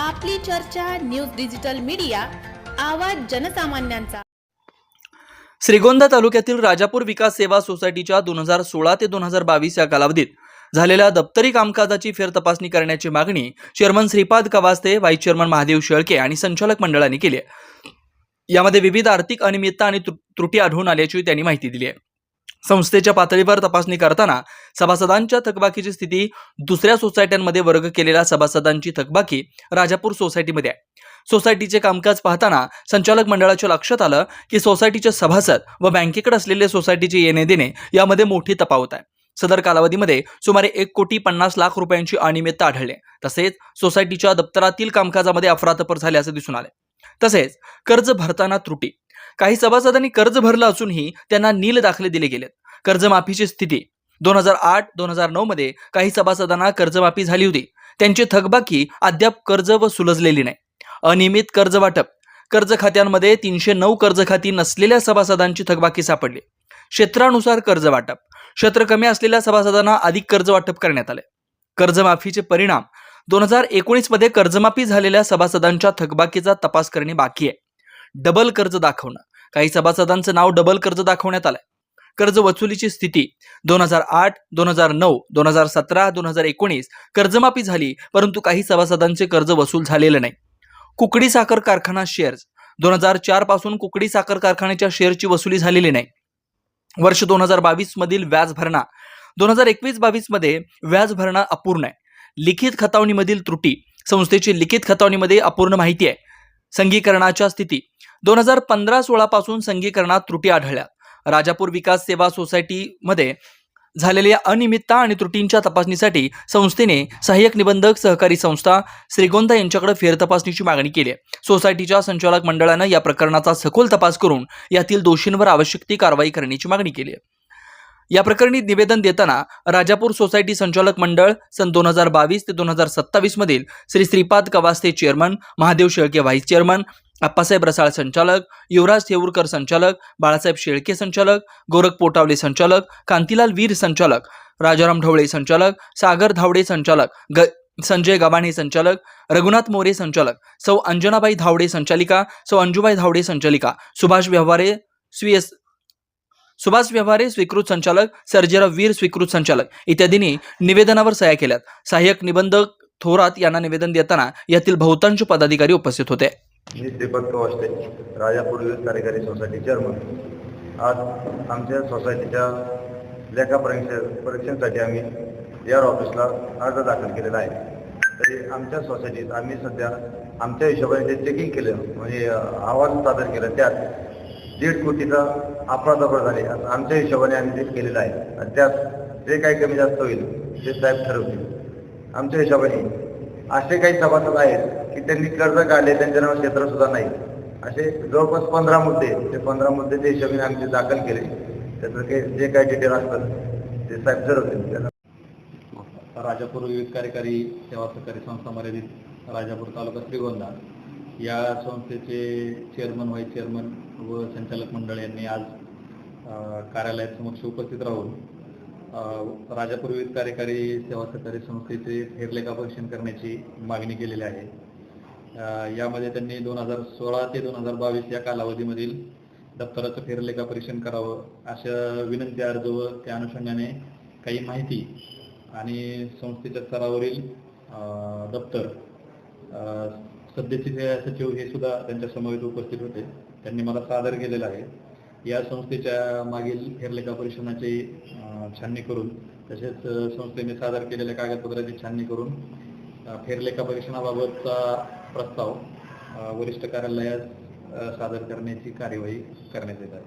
आपली चर्चा news digital media आवाज जनसामान्यांचा. श्रीगोंदा तालुक्यातील राजापूर विकास सेवा सोसायटीच्या दोन हजार सोळा ते दोन हजार बावीस या कालावधीत झालेल्या दप्तरी कामकाजाची फेरतपासणी करण्याची मागणी chairman Shripad Kawaste vice chairman Mahadev Shelke आणि संचालक मंडळाने केली आहे. यामध्ये विविध आर्थिक अनियमितता आणि त्रुटी आढळून आल्याची त्यांनी माहिती दिली आहे. संस्थेच्या पातळीवर तपासणी करताना सभासदांच्या थकबाकीची स्थिती दुसऱ्या सोसायट्यांमध्ये वर्ग केलेल्या सभासदांची थकबाकी राजापूर सोसायटीमध्ये आहे. सोसायटीचे कामकाज पाहताना संचालक मंडळाच्या लक्षात आलं की सोसायटीचे सभासद व बँकेकडे असलेले सोसायटीचे येणे देणे यामध्ये मोठी तफावत आहे. सदर कालावधीमध्ये सुमारे एक कोटी पन्नास लाख रुपयांची अनियमितता आढळली तसेच सोसायटीच्या दप्तरातील कामकाजामध्ये अफरातफर झाल्याचे दिसून आले. तसेच कर्ज भरताना त्रुटी. काही सभासदांनी कर्ज भरलं असूनही त्यांना नील दाखले दिले गेलेत. कर्जमाफीची स्थिती. दोन हजार आठ दोन हजार नऊ मध्ये काही सभासदांना कर्जमाफी झाली होती. त्यांची थकबाकी अद्याप कर्ज व सुलजलेली नाही. अनियमित कर्ज वाटप. कर्ज खात्यांमध्ये तीनशे नऊ कर्ज खाती नसलेल्या सभासदांची थकबाकी सापडली. क्षेत्रानुसार कर्ज वाटप. क्षेत्र कमी असलेल्या सभासदांना अधिक कर्ज वाटप करण्यात आले. कर्जमाफीचे परिणाम. दोन हजार एकोणीसमध्ये कर्जमाफी झालेल्या सभासदांच्या थकबाकीचा तपास करणे बाकी आहे. डबल कर्ज दाखवणं. काही सभासदांचं नाव डबल कर्ज दाखवण्यात आलंय. कर्ज वसुलीची स्थिती. दोन हजार आठ दोन हजार नऊ दोन हजार सतरा दोन हजार एकोणीस कर्जमाफी झाली परंतु काही सभासदांचे कर्ज वसूल झालेलं नाही. कुकडी साखर कारखाना शेअर्स दोन हजार चारपासून कुकडी साखर कारखान्याच्या शेअरची वसुली झालेली नाही. वर्ष दोन हजार बावीस मधील व्याज भरणा. दोन हजार एकवीस बावीसमध्ये व्याज भरणा अपूर्ण आहे. लिखित खतावणीमधील त्रुटी. संस्थेची लिखित खतावणीमध्ये अपूर्ण माहिती आहे. संघीकरणाच्या स्थिती. दोन हजार पंधरा सोळा पासून संघीकरणात त्रुटी आढळल्या. राजापूर विकास सेवा सोसायटीमध्ये झालेल्या अनियमितता आणि त्रुटींच्या तपासणीसाठी संस्थेने सहाय्यक निबंधक सहकारी संस्था श्रीगोंदा यांच्याकडे फेरतपासणीची मागणी केली आहे. सोसायटीच्या संचालक मंडळानं या प्रकरणाचा सखोल तपास करून यातील दोषींवर आवश्यक ती कारवाई करण्याची मागणी केली आहे. या प्रकरणी निवेदन देताना राजापूर सोसायटी संचालक मंडळ सन दोन हजार बावीस ते दोन हजार सत्तावीस मधील Shri Shripad Kawaste chairman Mahadev Shelke vice chairman Appasaheb Rasal संचालक युवराज थेऊरकर संचालक बाळासाहेब शेळके संचालक गोरख पोटावले संचालक कांतीलाल वीर संचालक राजाराम ढवळे संचालक सागर धावडे संचालक ग संजय गबाणे संचालक रघुनाथ मोरे संचालक सौ अंजनाबाई धावडे संचालिका सौ अंजुबाई धावडे संचालिका सुभाष व्यवहारे स्वीय सुभाष व्यवहारे स्वीकृत संचालक सर्जेराव वीर स्वीकृत संचालक इत्यादींनी निवेदनावर सह्या केल्यात. सहाय्यक निबंधक थोरात यांना निवेदन देताना यातील बहुतांश पदाधिकारी उपस्थित होते. मी दीपक कवाष्टे राजापूर कार्यकारी सोसायटी चेअरमन आज आमच्या सोसायटीच्या लेखा परीक्षे परीक्षेसाठी आम्ही एअर ऑफिसला अर्ज दाखल केलेला आहे. तरी आमच्या सोसायटीत आम्ही सध्या आमच्या हिशोबाने जे चेकिंग केलं म्हणजे अं, अहवाल सादर केलं त्यात दीड कोटीचा अफरातफर झाली. आमच्या हिशोबाने आम्ही ते केलेलं आहे. आणि त्यात जे काही कमी जास्त होईल ते साहेब ठरवतील. आमच्या हिशोबाने असे काही सभासद आहेत की त्यांनी कर्ज काढले त्यांच्या नाव क्षेत्र सुद्धा नाही. असे जवळपास पंधरा मुद्दे ते पंधरा मुद्दे ते हिशोबाने आमचे दाखल केले त्याचं काही जे काही डिटेल असतात ते साहेब होते. त्याला राजापूर विविध कार्यकारी सेवा सहकारी संस्था मर्यादित राजापूर तालुका श्रीगोंदा. या संस्थेचे चेअरमन व्हाईस चेअरमन व संचालक मंडळ यांनी आज कार्यालयात समक्ष उपस्थित राहून राजापूर विविध कार्यकारी सेवा सहकारी संस्थेचे फेरलेखा परीक्षण करण्याची मागणी केलेली आहे. यामध्ये त्यांनी दोन हजार सोळा ते दोन हजार बावीस या कालावधीमधील दप्तराचं फेरलेखा परीक्षण करावं अशा विनंती अर्ज व त्या अनुषंगाने काही माहिती आणि संस्थेच्या स्तरावरील दप्तर सध्याचे सचिव हे सुद्धा त्यांच्या समवेत उपस्थित होते. त्यांनी मला सादर केलेलं आहे. या संस्थेच्या मागील फेरलेखा परीक्षणाची छाननी करून तसेच संस्थेने सादर केलेल्या कागदपत्राची छाननी करून फेरलेखा परीक्षणाबाबतचा प्रस्ताव वरिष्ठ कार्यालयात सादर करण्याची कार्यवाही करण्यात येत आहे.